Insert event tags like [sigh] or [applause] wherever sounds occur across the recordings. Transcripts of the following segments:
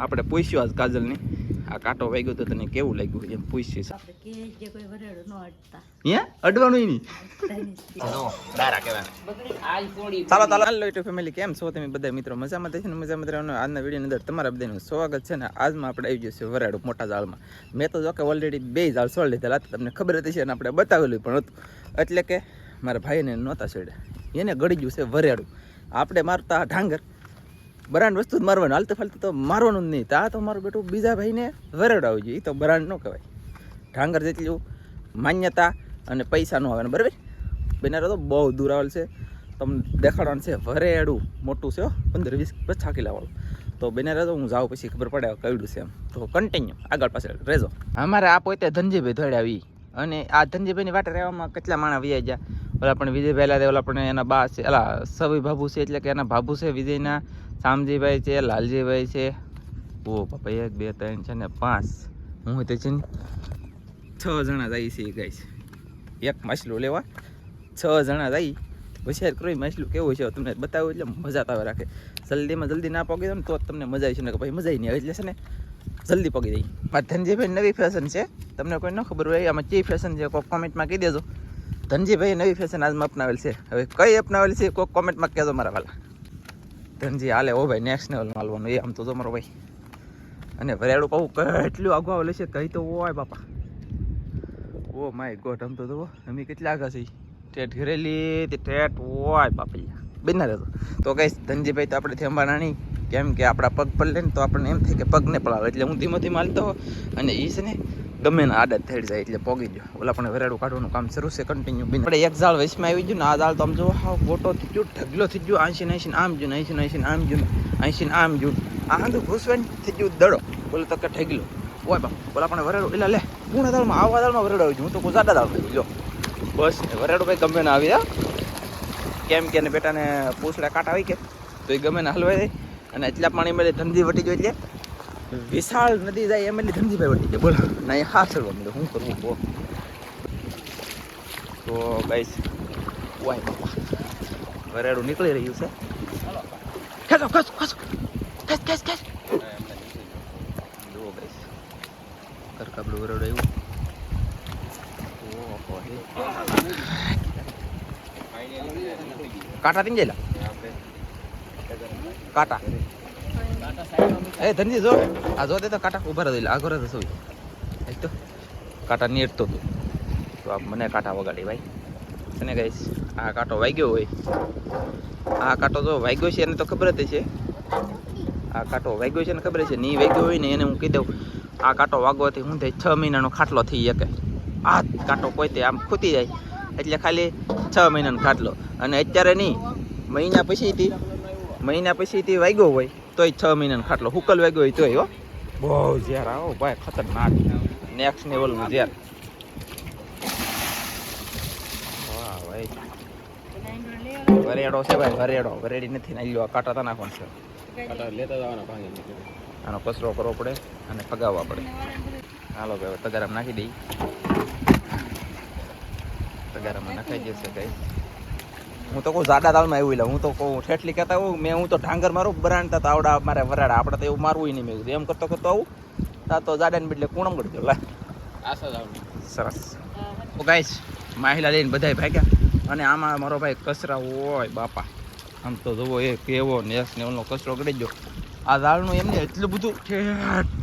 આપણે પૂછ્યું આજ કાજલને આ કાંટો વાગ્યો તો તને કેવું લાગ્યું? એમ પૂછ્યું હે? અડવાનું નહીં? ચાલો ચાલો. હાલો યુટ્યુબ ફેમિલી કેમ છો તમે બધા? મિત્રો મજામાં થશે ને? મજામાં રહેવાનો. આજના વીડિયો અંદર તમારા બધાનું સ્વાગત છે ને? આજમાં આપણે આવી જશે વરાડો મોટા જાળમાં મેં તો જોકે ઓલરેડી બે જાળ સોળ લીધેલા તમને ખબર હતી છે ને? આપણે બતાવેલું પણ હતું. એટલે કે મારા ભાઈને નહોતા છેડ્યા એને ગળી ગયું છે વરેડું. આપણે મારતા ઢાંગર. બરાંડ વસ્તુ જ મારવાનું, હાલતું ફાલતું તો મારવાનું જ નહીં. તા તો મારું બેટું બીજા ભાઈને વરેડ આવી જોઈએ એ તો બરાંડ ન કહેવાય. ઢાંગર જેટલું માન્યતા અને પૈસા ન આવે બરાબર? બેનારો તો બહુ દૂર આવેલ છે. તમને દેખાડવાનું છે વરેડું. મોટું છે પંદર વીસ પચાસ કિલાવાળું તો બેનારા તો હું જાઉં પછી ખબર પડે કહ્યું છે એમ. તો કન્ટિન્યુ આગળ પાછળ રહેજો. અમારે આ પોતે ધનજીભાઈ ધોડ્યા આવી અને આ ધનજીભાઈની વાટે રહેવામાં કેટલા માણા વ્યાઈ ગયા? ઓલા પણ વિજયભાઈ તે ઓલા પણ એના બા છે, અલા, સવી ભાભુ છે એટલે કે એના ભાભુ છે વિજયના, શામજીભાઈ છે, લાલજીભાઈ છે. ઓ બાપા, એક, બે, ત્રણ છે ને પાંચ. હું તે છે છ જણા જાય છે ગાઈસ એક માછલું લેવા. છ જણા જાય હોશિયાર કરો માછલું કેવું છે, તમને બતાવું એટલે મજા આવે રાખે. જલ્દીમાં જલ્દી ના પગી દો ને તો જ તમને મજા આવી છે ને કે ભાઈ મજા નહીં આવે એટલે છે ને જલ્દી પગી જાય ધનજીભાઈ નવી ફેશન છે. તમને કોઈ ન ખબર હોય, આમાં ચી ફેશન છે કોઈ કોમેન્ટમાં કહી દેજો. ધનજીભાઈ નવી ફેશન આજમાં અપનાવેલ છે. હવે કઈ અપનાવેલ છે કોઈક કોમેન્ટમાં કહેજો મારા વાલા. ધનજી, હાલે, ઓ ભાઈ નેક્સ્ટ લેવલ માલવાનું એ આમ તો જો મારો ભાઈ. અને વરેડું કહું કેટલું આગું આવેલું છે કહી તો ઓય બાપા. ઓ માય ગોડ, આમ તો જુઓ, અમે કેટલા આગા છે ટેટ ઘરેલી, તે ઠેઠ ઓય બાપા બિના રહેતો તો કઈ ધનજીભાઈ તો આપણે થંભાણા નહીં. કેમ કે આપણા પગ પડે ને તો આપણને એમ થાય કે પગને પડાવે એટલે હું ધીમો ધીમે હાલતો અને એ છે ને ગમે ને આદત થઈ જાય એટલે પોગી ગયો. ઓલા પણ વેરાડું કાઢવાનું કામ શરૂ છે કન્ટિન્યુ બિન આપણે એક ઝાડ વચમાં આવી ગયું ને આ ઝાડ તો આમ જો હા ગોટો થઈ ગયો ઢગલો થઈ ગયો આંશી આંશી આમ જુ આંશી આંશી આમ જુ આંશી આમ જુ આ હાંધું ઘૂસવાન થઈ ગયું દડો. બોલે તો કે ઠગલો ઓય બા બોલા પણ વરેડો એટલે લે, પૂર્ણ દાળમાં, આવા દાળમાં વરેડો આવી હું તો કોઈ જાડા દાળ થઈ ગયો બસ વરેડો ભાઈ ગમે ને આવી જા. કેમ કે બેટાને પૂછડા કાંટા આવી કે તો એ ગમે ને હલવાઈ જાય. અને એટલા પાણીમાં ધંધી વટી ગયો એટલે વિશાળ નદી જાય એમ એની ધંધીભાઈ વળી જાય બોલો. ના, એ હા ચડવા મળ્યો શું કરવું બો તો ગાઈસ વાય બાપા. વરેડું નીકળી રહ્યું છે. ખેંચો ખેંચો ખેંચો ખેંચ ખેંચ ખેંચ જુઓ ગાઈસ કરકાબડું વરેડું આવ્યું. કાંટા તીન જેલા કાંટા. એ ધનજી, જો. આ જો દે તો કાંટા ઊભા રહી આગળ રહે સોઈ એક તો કાંટા નીરતો હતો. તો આ મને કાંટા વગાડી, ભાઈ. અને ગાઈસ આ કાંટો વાગ્યો હોય. આ કાંટો જો વાગ્યો છે, એને તો ખબર જ છે આ કાંટો વાગ્યો છે ને ખબર છે નહીં વાગ્યો હોય ને એને હું કહી દઉં, આ કાંટો વાગવાથી હું થાય છ મહિનાનો ખાટલો થઈ શકે. આ કાંટો કોઈ તે આમ ખૂતી જાય. એટલે ખાલી છ મહિનાનો ખાટલો. અને અત્યારે નહીં, મહિના પછીથી મહિના પછીથી વાગ્યો હોય. તોય છ મહિનાનો ખાટલો હુકલ વાગ્યો હોય તોય હો. બહુ ઝેર આવો ભાઈ ખતરનાક. નેક્સ્ટ લેવલનું ઝેર. વાહ ભાઈ. વરેડો છે ભાઈ વરેડો વરેડી નથી ને લ્યો કાંટા તા નાખવાનું છે. લેતા જવાના ભાંગે આનો કચરો કરવો પડે અને ફગાવવા પડે. હાલો ભાઈ હવે નાખી દઈ. તગારામાં નાખાઈ જશે કઈ હું તો કહું જાડા દાળમાં એવું એટલે હું તો કહું ઠેઠલી કહેતા હોઉં મેં હું તો ઢાંગર મારું બરાણતા તો આવડા મારે વરાડા આપણે તો એવું મારવું નહીં મેં એમ કરતો કરતો આવું તા તો જાડાને બદલે કુણમ ગળજો લા. આશા જવાનું સરસ. ઓ ગાઈસ માહિલા લઈને બધાય ભાગ્યા. અને આમાં મારો ભાઈ કચરા હોય બાપા. આમ તો જોવો એ કેવો નેસ ને ઓલો કચરો ગળી ગયો. આ ઝાડનું એમને એટલું બધું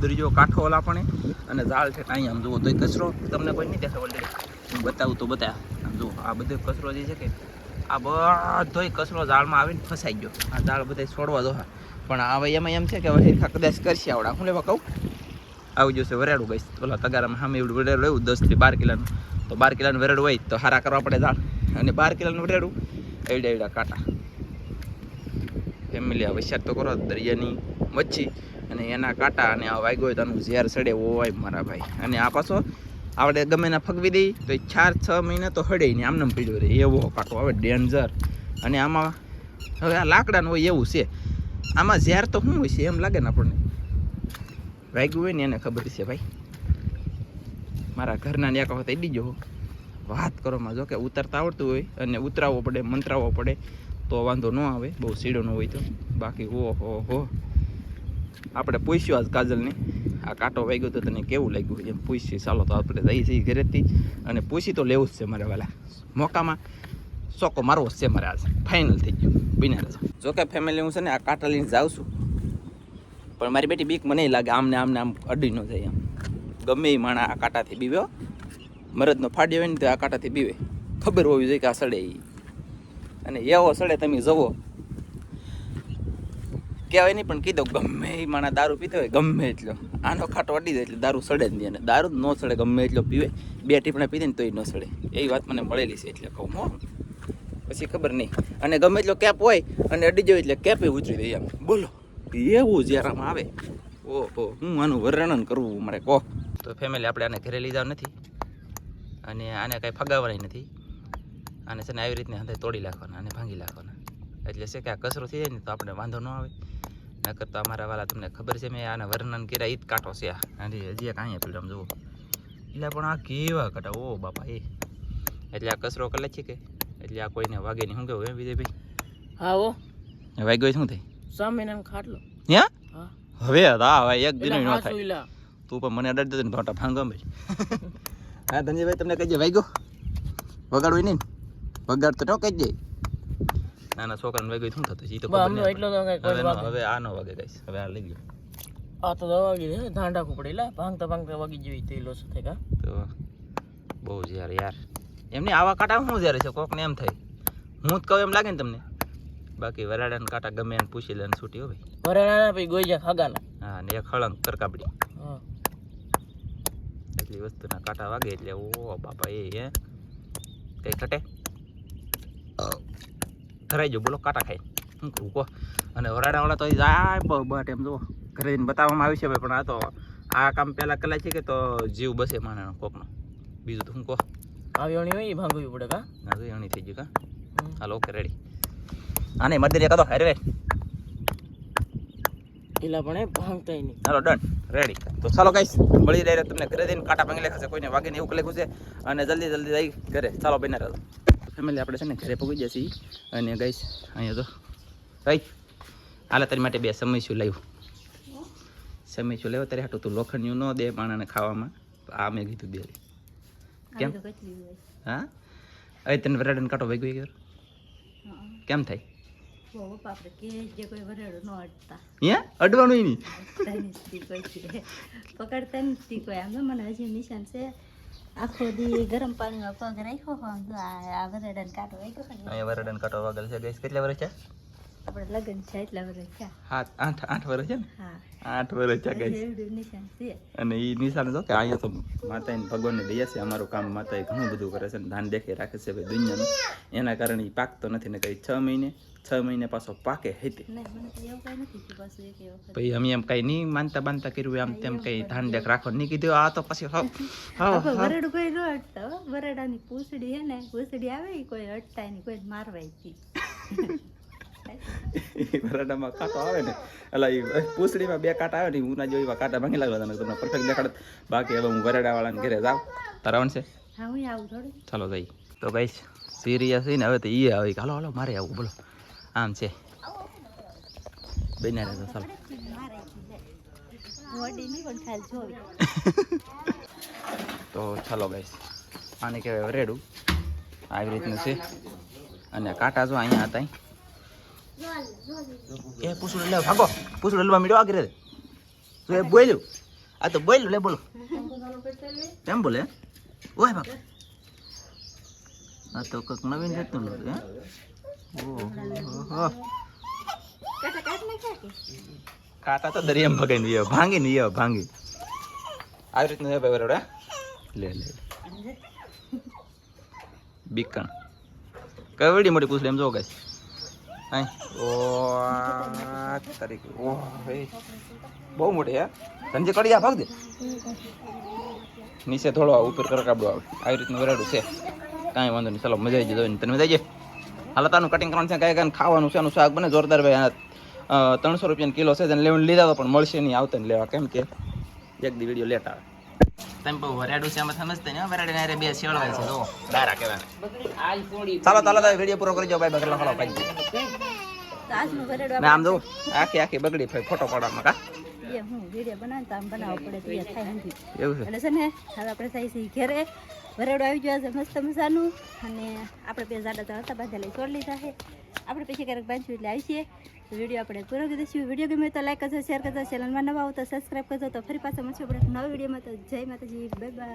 દરિયો કાંઠો ઓલા પણ અને ઝાડ છે અહીં આમ જુઓ તો કચરો તમને કોઈ નહીં હું બતાવું તો બતાવ્યા આમ જુઓ આ બધો કચરો જે છે કે આ બધોય કચરો ઝાડમાં આવીને ફસાઈ ગયો. આ ઝાડ બધા છોડવા દો પણ હવે એમાં એમ છે કે હવે હિરખા કદાચ કરશે આવડા. હું લેવા કહું? આવી જશે વરેડું ગઈશ ઓલા તગારામાં સામે એવું વરેડું એવું દસથી બાર કિલોનું. તો બાર કિલોનું વરેડું હોય તો હારા કરવા પડે ઝાડ. અને બાર કિલોનું વરેડું, એવડા એવડા કાંટા. ફેમિલી હોશિયાર તો કરો દરિયાની મચ્છી. અને એના કાંટા અને આ વાગ્યો હોય તો ઝેર સડે હોય મારા ભાઈ. અને આ પાછો આપણે ગમે ના ફગવી દઈ, તો એ ચાર, છ મહિના તો હડે નહીં. આમને પીડ્યો રહે. એવો પાકો હવે ડેન્જર. અને આમાં હવે આ લાકડાનું હોય એવું છે. આમાં ઝેર તો શું હોય છે? એમ લાગે ને આપણને. વાગ્યું હોય ને એને ખબર છે ભાઈ. મારા ઘરના ને એક વખત અડી જવો વાત કરવામાં જો કે ઉતરતા આવડતું હોય અને ઉતરાવવો પડે મંતરાવવો પડે, તો વાંધો ન આવે. બહુ સીડો ન હોય તો. બાકી હો હો હો. આપણે પૂછ્યું આજ કાજલને, આ કાંટો વાગ્યો તો તને કેવું લાગ્યું? એમ પૂછ્યું, ચાલો તો આપણે જઈએ છીએ ઘરેથી. અને પૂછી તો લેવું જ છે મારે વાલા. મોકામાં ચોકો મારવો જ છે મારે આજે ફાઇનલ થઈ ગયું. બિના રહેશે જો કે ફેમિલી હું છે ને આ કાંટા લઈને જાઉં છું. પણ મારી બેટી બીક મને લાગે, આમને આમને આમ અડી ન જાય એમ. ગમે એ માણા આ કાંટાથી બીવ્યો મરદનો ફાડ્યો હોય ને તો આ કાંટાથી બીવે. ખબર હોવી જોઈએ કે આ સડે એ અને એવો સડે તમે જવો કહેવાય નહીં, પણ કીધો, ગમે એ માણા દારૂ પીતો હોય, ગમે એટલો. આનો ખાટો અડી જાય એટલે દારૂ સડે નહીં અને દારૂ ન સડે, ગમે એટલો પીવે. બે ટીપણા પીધે ને તોય ન સડે. એવી વાત મને મળેલી છે એટલે કહું, હો. પછી ખબર નહીં. અને ગમે એટલો કેપ હોય, અને અડી જાય એટલે કેપે ઉતરી દઈએ આમ બોલો, એવું જ્યારે આમ આવે? ઓહો, હું આનું વર્ણન કરવું મારે કહો. તો ફેમિલી આપણે આને ઘરે જવા નથી? અને આને કાંઈ ફગાવવાની નથી? આને છે ને આવી રીતને હાથે તોડી નાખવાના અને ભાંગી નાખવાના. એટલે છે કે આ કચરો થઈ જાય ને તો આપણે વાંધો ન આવે. નકર તો અમારા વાલા તમને ખબર છે મેં આને વર્ણન કર્યા ઈ જ કાંટો છે આ. હજી એક અહીંયા પીડમ જુઓ. એટલે પણ આ કેવા કાંટા ઓ બાપા એ. એટલે આ કચરો કલે છે કે? એટલે આ કોઈને વાગે નહીં. શું કેવું એમ વિજયભાઈ? હા ઓ. વાગ્યો શું થાય? સામેના ખાટલો. હે? હવે હા ભાઈ એક દિન ન થાય. તું પણ મને અડાડી દેતો ને ભાટા ફાંગો ભાઈ હા ધનજીભાઈ તમને કહીજે વાગ્યો? વગાડવું નહીં વગાડતો વગાડ તો ન નાના છોકરાને વાગ્યું શું થતું છે ઈ તો ખબર નહીં એટલો તો કઈ હવે આ નો વાગે ગાઈસ હવે આ લઈ ગયો આ તો વાગી છે ધાંડા કુપડેલા ભાંગતા ભાંગતા વાગી જેવી તે લોસ થઈ કા તો બહુ જ યાર યાર. એમને આવા કાંટા શું જ્યારે છે કોકને એમ થાય. હું જ કહું એમ લાગે ને તમને. બાકી વરાડાના કાંટા ગમે એને પૂછી લે ને છૂટી હોય વરાડાના પછી ગોઈજા ખાગાના. હા ને એક હળંગ કરકાબડી એટલી વસ્તુના કાંટા વાગે એટલે ઓ બાપા એ હે. કઈ ઘટે ધરાઈ જો બોલો કાંટા ખાઈ શું કરું કહો અને વરાડાવાળા તો જાય બટ એમ જુઓ ઘરે જઈને બતાવવામાં આવ્યું છે ભાઈ પણ આ તો આ કામ પહેલાં કલાય છે કે તો જીવ બસે માણસનો કોકનો બીજું તો શું કહો આવી વણી હોય ઈ ભાંગવી પડે કા અણી થઈ ગયું કા. હાલો ઓકે રેડી આને મધ્ય કદો હારે એલા પણ એ ભાંગતાય નહીં ચાલો ડન રેડી તો ચાલો ગાઈસ મળી રહે તમને ઘરે જઈને કાંટા ભાંગી લેખાશે કોઈને વાગે ને એવું લખ્યું છે અને જલ્દી જલ્દી જઈ ઘરે ચાલો બને રહો ફેમિલી આપણે છે ને ઘરે પહોંચી જશે અને ગઈશ અહીંયા તો ભાઈ હાલે તારી માટે બે સમયસું લાવ્યું. સમયસું લેવો તારે હાટું તું લોખંડિયું ન દે માણાને ખાવામાં. આ મેં કીધું બે. કેમ? હા? હવે તને વરાડન કાંટો યાર હા. કેમ થાય? કોઈ અડવાનું સ્ટીક હોય આમ મને હજી નિશાન છે. આખો દી ગરમ પાણીમાં પગ રાખ્યો આ આ વરેડાને કાંટો વાગ્યો અહીંયા વરાડાને કાંટો વાગેલ છે. ગાઈસ કેટલા વર્ષ છે આપણે લગ્ન છે એટલા વર્ષ છે સાત આઠ આઠ વર્ષ છે ને? હા. આઠ વર્ષ છે ગાઈસ. અને એ નિશાન જો કે અહીંયા તો માતાની ભગવાનની દયા છે અમારું કામ માતાએ ઘણું બધું કરે છે ધાન દેખે રાખે છે ભાઈ દુનિયાનું. એના કારણે એ પાકતો નથી ને કઈ છ મહિને છ મહિને પાછો પાકે હતી. પછી અમે એમ કઈ નહીં માનતા બાંધતા કર્યું આમ તેમ કઈ ધાન દેખ રાખો નહીં કીધું આ તો પછી હાવ હાવ આપણે કોઈ ન અડતા વરડાની પૂંછડી હે ને પૂસડી આવે કોઈ અડતા નહીં કોઈ મારવાય [laughs] [laughs] તી બરાડામાં કાંટો આવે ને એટલે એ પૂછડીમાં બે કાંટા આવે ને હું ના જોઈ કાંટા ભાંગી લાગવા તને તમને પરફેક્ટ દેખાડ. બાકી હવે હું વરાડાવાળાને ઘરે જાઉં. તારાવણ છે હા હું આવું થોડું. ચાલો જઈ. તો ગઈ સિરિયસ છે ને હવે તો એ આવે. હાલો હાલો મારે આવું બોલો. આમ છે. બન્યા રહેતો ચાલો. [laughs] તો ચાલો ગઈ આને કહેવાય રેડું આવી રીતનું છે. અને કાંટા જો અહીંયા હતા એ પૂછડું લે ભાગો. પૂછડું લેવા મીડો આગળ તો એ બોલ્યું? આ તો બોલ્યું, લે બોલો. કેમ બોલે? ઓય બાપ આ તો કંઈક નવીન જાતનું લાગે હે? ઓહો. કાંટા તો દરિયામાં ભગાઈને ભાંગી ભાંગીને યો ભાંગી. આવી રીતનું છે ભાઈ બરોબર લે લે બીકણ. કવડી મોટી પૂછડી એમ જો ગાઈસ. હાય ઓ આ તારીખ ઓ બહુ મોટી, હે? સંજય કડિયા ભાગ દે નીચે થોડો ઉપર કરકાબડો આવે. આવી રીતનું વરાડું છે. કાંઈ વાંધો નહીં, ચાલો, મજા આવી જતો તને મજા આવી જાય હાલ, તાનું કટિંગ કરવાનું છે, કાંઈ કાંઈ ખાવાનું છે એનું શાક બને. જોરદાર ભાઈ, આ ત્રણસો રૂપિયાનો કિલો છે તેને લેવાનું લીધા તો પણ મળશે નહીં, આવતા ને લેવા. કેમ કે? એક દી વીડિયો લેટ આવે. તમે બહુ વરાડું છે આમાં સમજતા નહીં હો, વરાડીને બે શેળવાય છે જો દારા કહેવાય. ચાલો ચાલો તો વીડિયો પૂરો કરી જાઓ બાય બગડલો ખલો ભાઈ. તો આજનું વરેડું મેં આમ જોઉં આખી આખી બગડી ફરી ફોટો પાડવામાં કા? વરેડો આવી ગયો છે મસ્ત મજાનું. અને આપણે બે જાડા તો હતા બાંધેલા છોડ લીધા છે. આપણે પછી ક્યારેક બાંધ્યું એટલે આવીએ. વીડિયો આપણે પૂરો કરી દઈશું. વીડિયો ગમે તો લાઈક કરજો શેર કરજો ચેનલમાં નવા આવો તો સબસ્ક્રાઈબ કરજો. તો ફરી પાછા મળશું આપણે નવા વિડીયોમાં. તો જય માતાજી બાય બાય